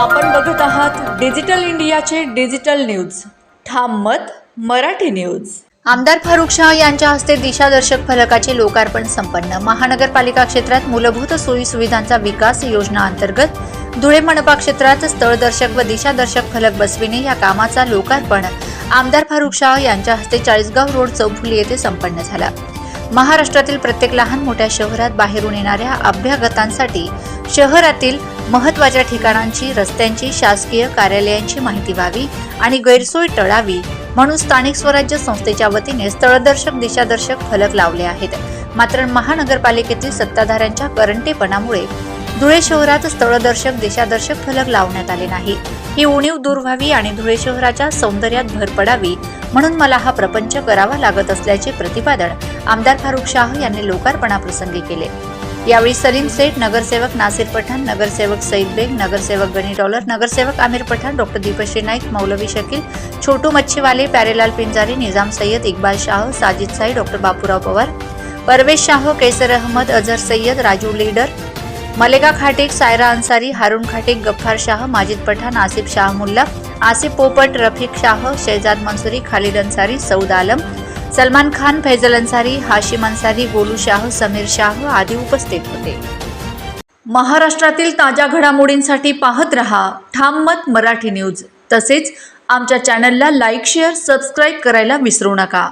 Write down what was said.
आपण बघत आहात डिजिटल इंडियाचे डिजिटल न्यूज. ठाम मत मराठी न्यूज. आमदार फारुख शाह यांच्या हस्ते दिशादर्शक फलकाचे लोकार्पण संपन्न. महानगरपालिका क्षेत्रात मूलभूत सोयी सुविधांचा विकास योजना अंतर्गत धुळे मनपा क्षेत्रात स्थळदर्शक व दिशादर्शक फलक बसविणे या कामाचा लोकार्पण आमदार फारुख शाह यांच्या हस्ते चाळीसगाव रोड चौफुली येथे संपन्न झाला. महाराष्ट्रातील प्रत्येक लहान मोठ्या शहरात बाहेरून येणाऱ्या अभ्यागतांसाठी शहरातील महत्त्वाच्या ठिकाणांची रस्त्यांची शासकीय कार्यालयांची माहिती व्हावी आणि गैरसोय टळावी म्हणून स्थानिक स्वराज्य संस्थेच्या वतीने स्थळदर्शक दिशादर्शक फलक लावले आहेत. मात्र महानगरपालिकेतील सत्ताधाऱ्यांच्या करंटेपणामुळे धुळे शहरात स्थळदर्शक दिशादर्शक फलक लावण्यात आले नाही. ही उणीव दूर व्हावी आणि धुळे शहराच्या सौंदर्यात भर पडावी म्हणून मला हा प्रपंच करावा लागत असल्याचे प्रतिपादन आमदार फारुख शाह यांनी लोकार्पणाप्रसंगी केले. यावेळी सलीम सेठ नगरसेवक नासिर पठाण नगरसेवक सईद बेग नगरसेवक गणी डॉलर नगरसेवक Aamir Pathan doctor Deepshree Naik Maulvi Shakeel Chhotu Machhiwale Pyarelal Pinjari Nizam Sayyed Iqbal Shah Sajid Sai doctor Bapurao Pawar Parvesh Shah Kesar Ahmed Azhar Sayyed Raju leader Malega Khatek Saira Ansari Haroon Khatek Gaffar Shah Majid Pathan Asif Shah Mulla Asif Popat Rafiq Shah Shahzad Mansuri Khalid Ansari Saud Alam Salman Khan Faizal Ansari Hashim Ansari Golu Shah Sameer Shah आदी उपस्थित होते. महाराष्ट्रातील ताज्या घडामोडींसाठी पाहत रहा ठाम मत मराठी न्यूज. तसेच आमच्या चॅनलला लाईक शेअर सबस्क्राईब करायला विसरू नका.